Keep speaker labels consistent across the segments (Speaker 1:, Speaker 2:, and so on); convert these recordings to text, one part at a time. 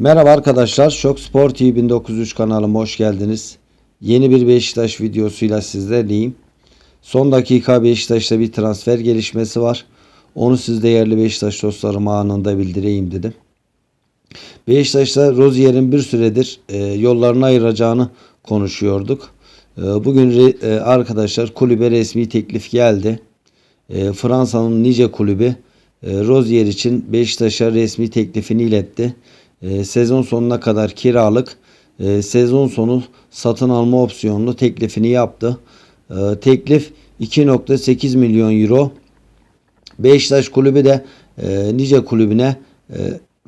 Speaker 1: Merhaba arkadaşlar. Şok Spor TV 1903 kanalıma hoş geldiniz. Yeni bir Beşiktaş videosuyla sizlerleyim. Son dakika Beşiktaş'ta bir transfer gelişmesi var. Onu siz değerli Beşiktaş dostlarıma anında bildireyim dedim. Beşiktaş'ta Rozier'in bir süredir e, yollarını ayıracağını konuşuyorduk. E, bugün e, arkadaşlar kulübe resmi teklif geldi. E, Fransa'nın nice kulübü e, Rozier için Beşiktaş'a resmi teklifini iletti. E, sezon sonuna kadar kiralık, e, sezon sonu satın alma opsiyonlu teklifini yaptı. E, teklif 2.8 milyon euro. Beşiktaş kulübü de e, nice kulübüne e,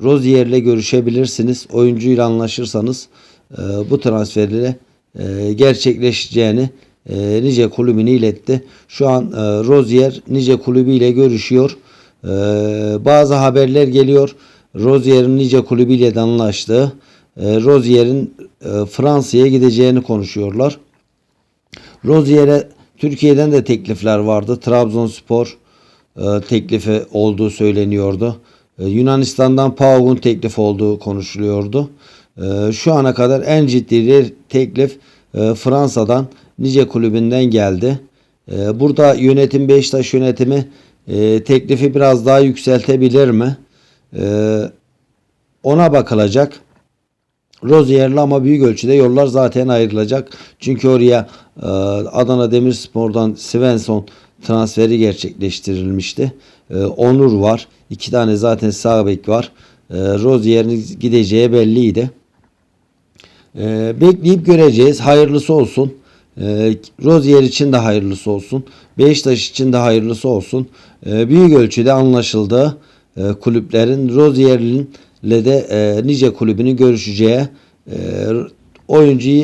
Speaker 1: Rozier'le görüşebilirsiniz. Oyuncuyla anlaşırsanız e, bu transferleri e, gerçekleşeceğini e, nice kulübüne iletti. Şu an e, Rozier nice kulübüyle görüşüyor. E, bazı haberler geliyor. Rozier'in nice kulübüyle de anlaştığı, e, Rozier'in e, Fransa'ya gideceğini konuşuyorlar. Rozier'e Türkiye'den de teklifler vardı. Trabzonspor e, teklifi olduğu söyleniyordu. Yunanistan'dan PAOK'un teklif olduğu konuşuluyordu. Şu ana kadar en ciddi teklif Fransa'dan nice kulübünden geldi. Burada yönetim Beşiktaş yönetimi teklifi biraz daha yükseltebilir mi? E, ona bakılacak. Rozier'le ama büyük ölçüde yollar zaten ayrılacak. Çünkü oraya e, Adana Demirspor'dan Svensson transferi gerçekleştirilmişti. E, Onur var. İki tane zaten sağ bek var. E, Rozier'in gideceği belliydi. Bekleyip göreceğiz. Hayırlısı olsun. Rozier için de hayırlısı olsun. Beşiktaş için de hayırlısı olsun. Büyük ölçüde anlaşıldı. E, kulüplerin Rozier'in de e, nice kulübünün görüşeceği e, oyuncuyu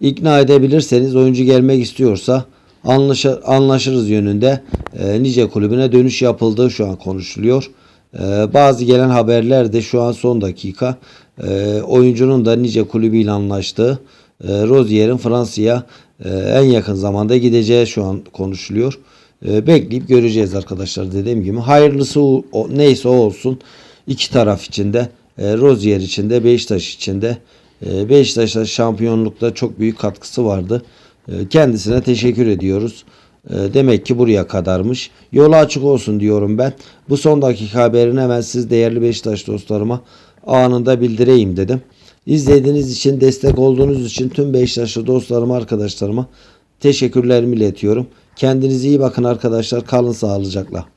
Speaker 1: ikna edebilirseniz oyuncu gelmek istiyorsa anlaşa, anlaşırız yönünde e, nice kulübüne dönüş yapıldığı şu an konuşuluyor. E, bazı gelen haberler de şu an son dakika e, oyuncunun da nice kulübüyle anlaştığı e, Rozier'in Fransa'ya e, en yakın zamanda gideceği şu an konuşuluyor. E, bekleyip göreceğiz arkadaşlar dediğim gibi. Hayırlısı o, neyse o olsun. İki taraf için de e, Rozier için de Beşiktaş için de e, Beşiktaş'a şampiyonlukta çok büyük katkısı vardı. E, kendisine teşekkür ediyoruz. E, demek ki buraya kadarmış. Yolu açık olsun diyorum ben. Bu son dakika haberini hemen siz değerli Beşiktaş dostlarıma anında bildireyim dedim. İzlediğiniz için, destek olduğunuz için tüm Beşiktaşlı dostlarıma, arkadaşlarıma teşekkürlerimi iletiyorum. Kendinize iyi bakın arkadaşlar. Kalın sağlıcakla.